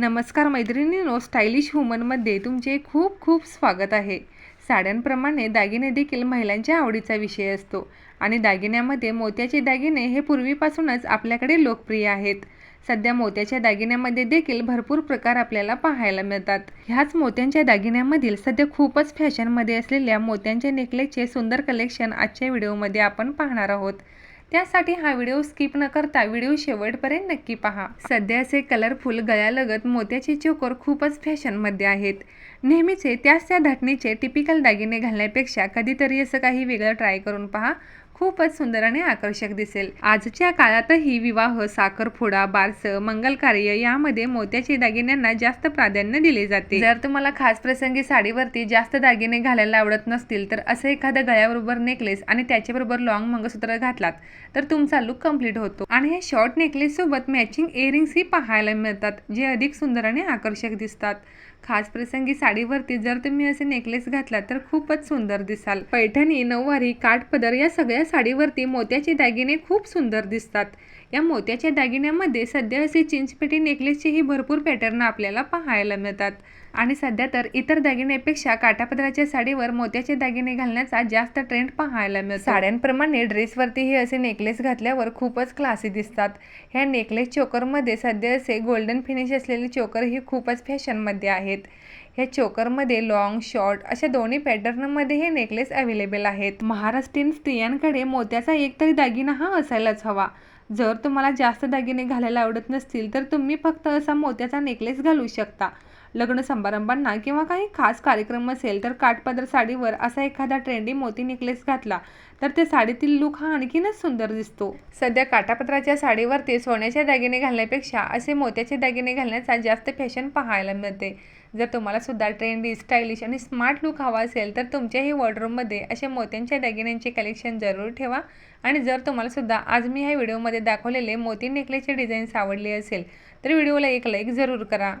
नमस्कार मैत्रिणीनो स्टायलिश वुमनमध्ये तुमचे खूप खूप स्वागत आहे. साड्यांप्रमाणे दागिने देखील महिलांच्या आवडीचा विषय असतो आणि दागिन्यामध्ये मोत्याचे दागिने हे पूर्वीपासूनच आपल्याकडे लोकप्रिय आहेत. सध्या मोत्याच्या दागिन्यामध्ये देखील भरपूर प्रकार आपल्याला पाहायला मिळतात. ह्याच मोत्यांच्या दागिन्यामधील सध्या खूपच फॅशनमध्ये असलेल्या मोत्यांच्या नेकलेसचे सुंदर कलेक्शन आजच्या व्हिडिओमध्ये आपण पाहणार आहोत. त्यासाठी हा व्हिडिओ स्किप न करता व्हिडिओ शेवटपर्यंत नक्की पहा. सध्याचे कलरफुल गळ्यालगत मोत्याचे चोकर खूपच फॅशनमध्ये आहेत. नेहमीचे त्याच त्या धाटणीचे टिपिकल दागिने घालण्यापेक्षा कधीतरी असं काही वेगळं ट्राय करून पहा. खूपच सुंदर आणि आकर्षक दिसेल. आजच्या काळातही विवाह साखरफोडा बारस मंगल कार्य यामध्ये मोत्याच्या दागिन्यांना जास्त प्राधान्य दिले जाते. जर तुम्हाला खास प्रसंगी साडीवरती जास्त दागिने घालायला आवडत नसतील तर असं एखादं गळ्याबरोबर नेकलेस आणि त्याच्याबरोबर लॉंग मंगळसूत्र घातलात तर तुमचा लुक कंप्लीट होतो. आणि हे शॉर्ट नेकलेस सोबत मॅचिंग इयरिंग्सही पाहायला मिळतात जे अधिक सुंदर आणि आकर्षक दिसतात. खास प्रसंगी साडीवरती जर तुम्ही असे नेकलेस घातला तर खूपच सुंदर दिसाल. पैठणी नऊवारी काठपदर या सगळ्या साडीवरती मोत्याचे दागिने खूप सुंदर दिसतात. या मोत्याच्या दागिन्यामध्ये सध्या असे चिंचपेटी नेकलेसचेही भरपूर पॅटर्न आपल्याला पाहायला मिळतात. आणि सध्या तर इतर दागिन्यापेक्षा काठापदराच्या साडीवर मोत्याचे दागिने घालण्याचा जास्त ट्रेंड पाहायला मिळतो. साड्यांप्रमाणे ड्रेसवरतीही असे नेकलेस घातल्यावर खूपच क्लासी दिसतात. ह्या नेकलेस चोकरमध्ये सध्या असे गोल्डन फिनिश असलेले चोकर ही खूपच फॅशनमध्ये आहेत. ह्या चोकरमध्ये लॉंग शॉर्ट अशा दोन्ही पॅटर्नमध्ये हे नेकलेस अवेलेबल आहेत. महाराष्ट्रीयन स्त्रियांकडे मोत्याचा एकतरी दागिना हा असायलाच हवा. जर तुम्हाला जास्त दागिने घालायला आवडत नसतील तर तुम्ही फक्त असा मोत्याचा नेकलेस घालू शकता. लग्न समारंभांना किंवा काही खास कार्यक्रम असेल तर काठपदर साडीवर असा एखादा ट्रेंडी मोती नेकलेस घातला तर त्या साडीतील लुक हा आणखीनच सुंदर दिसतो. सध्या काठापत्राच्या साडीवरती सोन्याचे दागिने घालण्यापेक्षा असे मोत्याचे दागिने घालण्याचा जास्त फॅशन पाहायला मिळते. जर तुम्हाला सुद्धा ट्रेंडी स्टायलिश आणि स्मार्ट लुक हवा असेल तर तुमच्याही वॉर्डरूममध्ये असे मोत्यांच्या दागिन्यांचे कलेक्शन जरूर ठेवा. आणि जर तुम्हाला सुद्धा आज मी ह्या व्हिडिओमध्ये दाखवलेले मोती नेकलेसचे डिझाईन्स आवडले असेल तर व्हिडिओला एक लाईक जरूर करा.